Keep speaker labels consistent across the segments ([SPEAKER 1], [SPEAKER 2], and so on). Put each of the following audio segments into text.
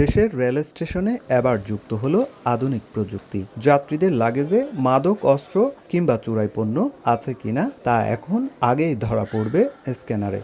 [SPEAKER 1] দেশের রেল স্টেশনে এবার যুক্ত হলো আধুনিক প্রযুক্তি। যাত্রীদের লাগেজে মাদক, অস্ত্র কিংবা চোরাই পণ্য আছে কিনা তা এখন আগেই ধরা পড়বে স্ক্যানারে।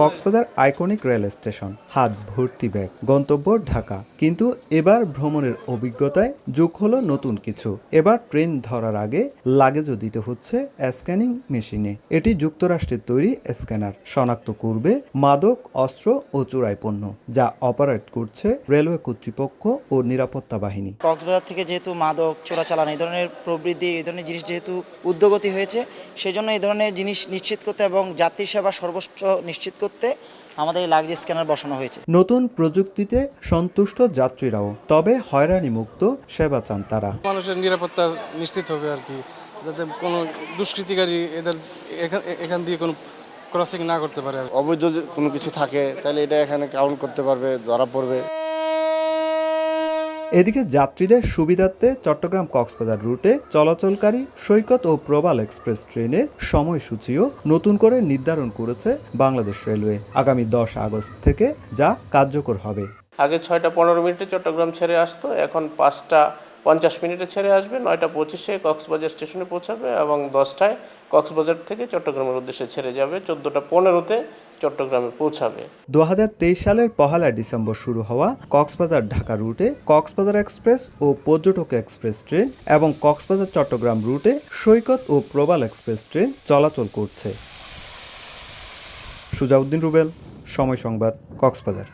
[SPEAKER 1] Cox's Bazar iconic rail station. হাত ভর্তি ব্যাগ। গন্তব্য ঢাকা। কিন্তু এবার ভ্রমণের অভিজ্ঞতায় যোগ হলো নতুন কিছু। এবার ট্রেন ধরার আগে লাগেজও দিতে হচ্ছে স্ক্যানিং মেশিনে। এটি যুক্তরাষ্ট্রের তৈরি স্ক্যানার। শনাক্ত করবে মাদক, অস্ত্র ও চোরাই পণ্য, যা অপারেট করছে রেলওয়ে কর্তৃপক্ষ ও নিরাপত্তা বাহিনী।
[SPEAKER 2] কক্সবাজার থেকে যেহেতু মাদক, চোরাচালান এই ধরনের প্রবৃদ্ধি, এই ধরনের জিনিস যেহেতু উদ্যোগতি হয়েছে সেই জন্য এই ধরনের জিনিস নিশ্চিত করতে এবং যাত্রী সেবা সর্বোচ্চ নিশ্চিত করতে আমাদের এই লাগেজ স্ক্যানার বসানো হয়েছে।
[SPEAKER 1] নতুন প্রযুক্তিতে সন্তুষ্ট যাত্রীরাও তবে হয়রানি মুক্ত সেবা চান তারা।
[SPEAKER 3] মানুষের নিরাপত্তা নিশ্চিত হবে আর কি যাতে কোনো দুষ্কৃতিকারী এদের এখান এখান দিয়ে কোনো ক্রসিং না করতে পারে
[SPEAKER 4] অবৈধ কোনো কিছু থাকে তাহলে এটা এখানে কাউন্ট করতে পারবে ধরা পড়বে।
[SPEAKER 1] এদিকে যাত্রীদের সুবিধার্থে চট্টগ্রাম কক্সবাজার রুটে চলাচলকারী সৈকত ও প্রবাল এক্সপ্রেস ট্রেনের সময়সূচিও নতুন করে নির্ধারণ করেছে বাংলাদেশ রেলওয়ে। আগামী দশ আগস্ট থেকে যা কার্যকর হবে।
[SPEAKER 5] আগে ছয়টা পনেরো মিনিটে চট্টগ্রাম ছেড়ে আসতো, এখন পাঁচটা পঞ্চাশ মিনিটে ছেড়ে আসবে, নয়টা পঁচিশে কক্সবাজার স্টেশনে পৌঁছাবে এবং দশটায় কক্সবাজার থেকে চট্টগ্রামের উদ্দেশ্যে ছেড়ে যাবে, চোদ্দোটা পনেরোতে চট্টগ্রামে পৌঁছাবে।
[SPEAKER 1] দু হাজার তেইশ সালের পহেলা ডিসেম্বর শুরু হওয়া কক্সবাজার ঢাকা রুটে কক্সবাজার এক্সপ্রেস ও পর্যটক এক্সপ্রেস ট্রেন এবং কক্সবাজার চট্টগ্রাম রুটে সৈকত ও প্রবাল এক্সপ্রেস ট্রেন চলাচল করছে। সুজাউদ্দিন রুবেল, সময় সংবাদ, কক্সবাজার।